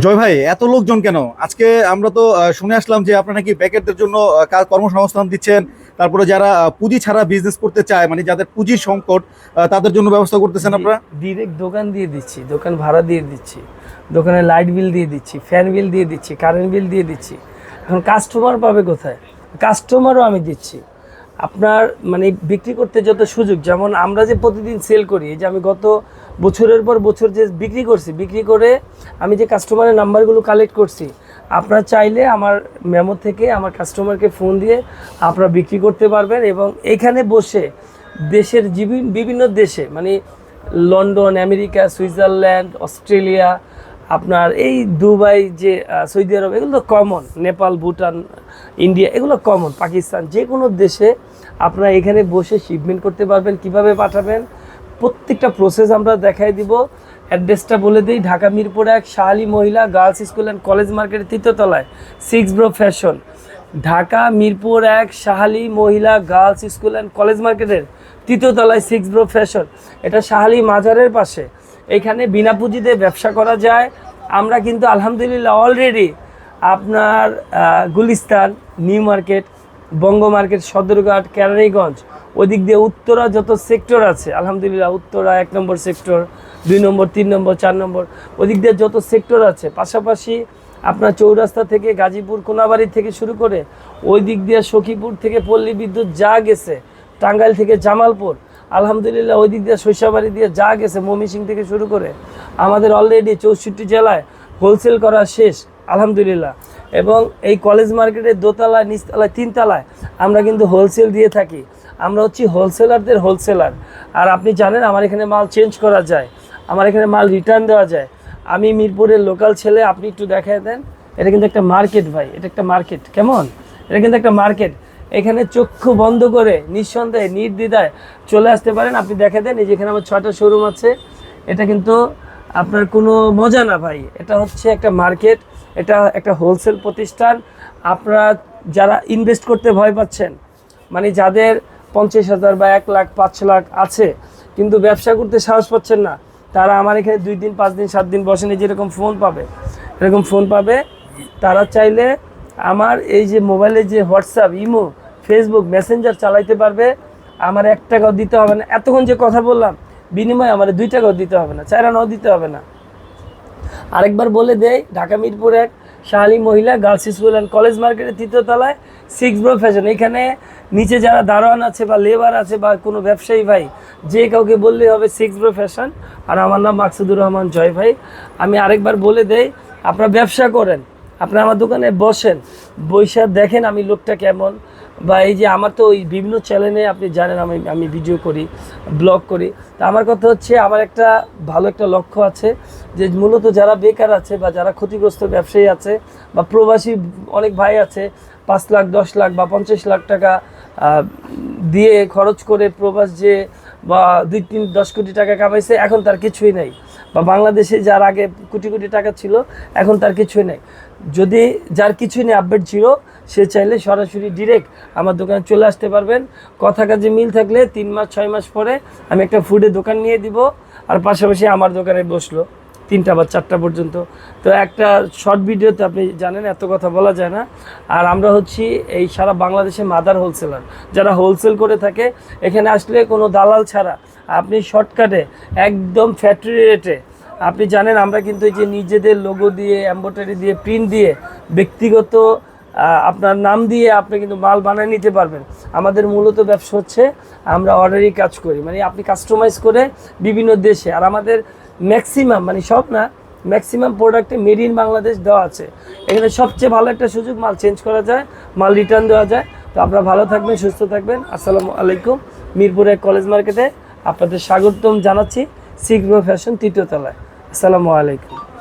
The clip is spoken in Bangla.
জয় ভাই এত লোকজন কেন? আজকে আমরা তো শুনে আসলাম যে আপনারা নাকি ব্যাকেটদের জন্য কাজ কর্মসংস্থান দিচ্ছেন তারপরে যারা পুঁজি ছাড়া বিজনেস করতে চায় মানে যাদের পুঁজির সংকট তাদের জন্য ব্যবস্থা করতেছেন আপনারা? ডিরেক্ট দোকান দিয়ে দিচ্ছি দোকান ভাড়া দিয়ে দিচ্ছি দোকানে লাইট বিল দিয়ে দিচ্ছি ফ্যান বিল দিয়ে দিচ্ছি কারেন্ট বিল দিয়ে দিচ্ছি। এখন কাস্টমার পাবে কোথায়? কাস্টমারও আমি দিচ্ছি। আপনার মানে বিক্রি করতে যত সুযোগ, যেমন আমরা যে প্রতিদিন সেল করি যে আমি গত বছরের পর বছর যে বিক্রি করছি, বিক্রি করে আমি যে কাস্টমারের নাম্বারগুলো কালেক্ট করছি, আপনারা চাইলে আমার মেমো থেকে আমার কাস্টমারকে ফোন দিয়ে আপনারা বিক্রি করতে পারবেন এবং এখানে বসে দেশের বিভিন্ন দেশে মানে লন্ডন, আমেরিকা, সুইজারল্যান্ড, অস্ট্রেলিয়া আপনার এই দুবাই যে সৌদি আরব, এগুলো কমন নেপাল, ভুটান, ইন্ডিয়া, এগুলো কমন পাকিস্তান, যে কোনো দেশে আপনারা এখানে বসে শিপমেন্ট করতে পারবেন, কীভাবে পাঠাবেন, প্রত্যেকটা প্রসেস আমরা দেখাই দিব। অ্যাড্রেসটা বলে দিই, ঢাকা মিরপুর এক, শাহালি মহিলা গার্লস স্কুল অ্যান্ড কলেজ মার্কেটের তৃতীয়তলায় six bro fashion Dhaka Mirpur এক, শাহালি মহিলা গার্লস স্কুল অ্যান্ড কলেজ মার্কেটের তৃতীয়তলায় সিক্স ব্রো ফ্যাশন এটা শাহালি মাজারের পাশে। এখানে বিনা পুঁজিতে ব্যবসা করা যায়। আমরা কিন্তু আলহামদুলিল্লাহ অলরেডি আপনার Gulistan, new market, Banga market, Sadarghat Keraniganj ওদিক দিয়ে উত্তরা যত সেক্টর আছে, আলহামদুলিল্লাহ উত্তরা এক নম্বর সেক্টর, দুই নম্বর, তিন নম্বর, চার নম্বর, ওদিক দিয়ে যত সেক্টর আছে, পাশাপাশি আপনার চৌরাস্তা থেকে গাজীপুর, কোনাবাড়ি থেকে শুরু করে ওই দিক দিয়ে সখীপুর থেকে পল্লী বিদ্যুৎ যা গেছে, টাঙ্গাইল থেকে জামালপুর আলহামদুলিল্লাহ, ওই দিক দিয়ে শৈশাবাড়ি দিয়ে যা গেছে মমিসিং থেকে শুরু করে আমাদের অলরেডি চৌষট্টি জেলায় হোলসেল করা শেষ, আলহামদুলিল্লাহ। এবং এই কলেজ মার্কেটের দোতলায়, নিচতলায়, তিনতলায় আমরা কিন্তু হোলসেল দিয়ে থাকি। আমরা হচ্ছি হোলসেলারদের হোলসেলার আর আপনি জানেন, আমার এখানে মাল চেঞ্জ করা যায়, আমার এখানে মাল রিটার্ন দেওয়া যায়। আমি মিরপুরের লোকাল ছেলে, আপনি একটু দেখায় দেন। এটা কিন্তু একটা মার্কেট ভাই, এটা একটা মার্কেট কেমন? এটা কিন্তু একটা মার্কেট এখানে চক্ষু বন্ধ করে নিঃসন্দেহে, নির্দ্বিধায় চলে আসতে পারেন। আপনি দেখে দেন, এই যেখানে আমার ছয়টা শোরুম আছে। এটা কিন্তু আপনার কোনো মজা না ভাই। এটা হচ্ছে একটা মার্কেট, এটা একটা হোলসেল প্রতিষ্ঠান। আপনারা যারা ইনভেস্ট করতে ভয় পাচ্ছেন মানে যাদের পঞ্চাশ হাজার বা এক লাখ, পাঁচ লাখ আছে, কিন্তু ব্যবসা করতে সাহস পাচ্ছেন না, তারা আমার এখানে দুই দিন, পাঁচ দিন, সাত দিন বসেনি যেরকম ফোন পাবে। এরকম ফোন পাবে। তারা চাইলে আমার এই যে মোবাইলে যে হোয়াটসঅ্যাপ ইমো ফেসবুক মেসেঞ্জার চালাইতে পারবে। আমার এক টাকাও দিতে হবে না। এতক্ষণ যে কথা বললাম, বিনিময়ে আমার দুই টাকাও দিতে হবে না চার আনাও দিতে হবে না। আরেকবার বলে দেয় ঢাকা মিরপুর এক শাহালি মহিলা গার্লস স্কুল অ্যান্ড কলেজ মার্কেটের তৃতীয় তলায় সিক্স ব্রো ফ্যাশন এখানে নিচে যারা দারোয়ান আছে বা লেবার আছে বা কোনো ব্যবসায়ী ভাই, যে কাউকে বললেই হবে সিক্স ব্রো ফ্যাশন আর আমার নাম মাকসুদুর রহমান জয় ভাই। আমি আরেকবার বলে দেই, আপনারা ব্যবসা করেন আপনি আমার দোকানে বসেন বৈশা দেখেন আমি লোকটা কেমন। বা এই যে আমার তো ওই বিভিন্ন চ্যানেলে আপনি জানেন আমি আমি ভিডিও করি ব্লগ করি। তা আমার কথা হচ্ছে আমার একটা ভালো একটা লক্ষ্য আছে যে মূলত যারা বেকার আছে বা যারা ক্ষতিগ্রস্ত ব্যবসায়ী আছে বা প্রবাসী অনেক ভাই আছে, পাঁচ লাখ, দশ লাখ বা পঞ্চাশ লাখ টাকা দিয়ে খরচ করে প্রবাস যে বা দুই তিন, দশ কোটি টাকা কামাইছে, এখন তার কিছুই নাই। বা বাংলাদেশে যার আগে কোটি কোটি টাকা ছিল, এখন তার কিছুই নেই। যদি যার কিছুই নেই, আপডেট জিরো সে চাইলে সরাসরি ডিরেক্ট আমার দোকানে চলে আসতে পারবেন। কথা কাজে মিল থাকলে তিন মাস, ছয় মাস পরে আমি একটা ফুডের দোকান নিয়ে দিব, আর পাশাপাশি আমার দোকানে বসল, তিনটা বা চারটা পর্যন্ত। তো একটা শর্ট ভিডিওতে আপনি জানেন, এত কথা বলা যায় না। আর আমরা হচ্ছি এই সারা বাংলাদেশে মাদার হোলসেলার যারা হোলসেল করে থাকে, এখানে আসলে কোনো দালাল ছাড়া আপনি শর্টকাটে একদম ফ্যাক্টরি রেটে আপনি জানেন আমরা কিন্তু এই যে নিজেদের লোগো দিয়ে এম্ব্রয়ডারি দিয়ে প্রিন্ট দিয়ে, ব্যক্তিগত আপনার নাম দিয়ে আপনি কিন্তু মাল বানিয়ে নিতে পারবেন। আমাদের মূলত ব্যবসা হচ্ছে, আমরা অর্ডারই কাজ করি। মানে আপনি কাস্টমাইজ করে বিভিন্ন দেশে, আর আমাদের ম্যাক্সিমাম মানে সব না ম্যাক্সিমাম প্রোডাক্টে মেড ইন বাংলাদেশ দেওয়া আছে। এখানে সবচেয়ে ভালো একটা সুযোগ, মাল চেঞ্জ করা যায়, মাল রিটার্ন দেওয়া যায়। তো আপনারা ভালো থাকবেন, সুস্থ থাকবেন। আসসালামু আলাইকুম, মিরপুরের কলেজ মার্কেটে আপনাদের স্বাগতম জানাচ্ছি সিগ্রো ফ্যাশন তৃতীয় তলায়। আসসালামু আলাইকুম।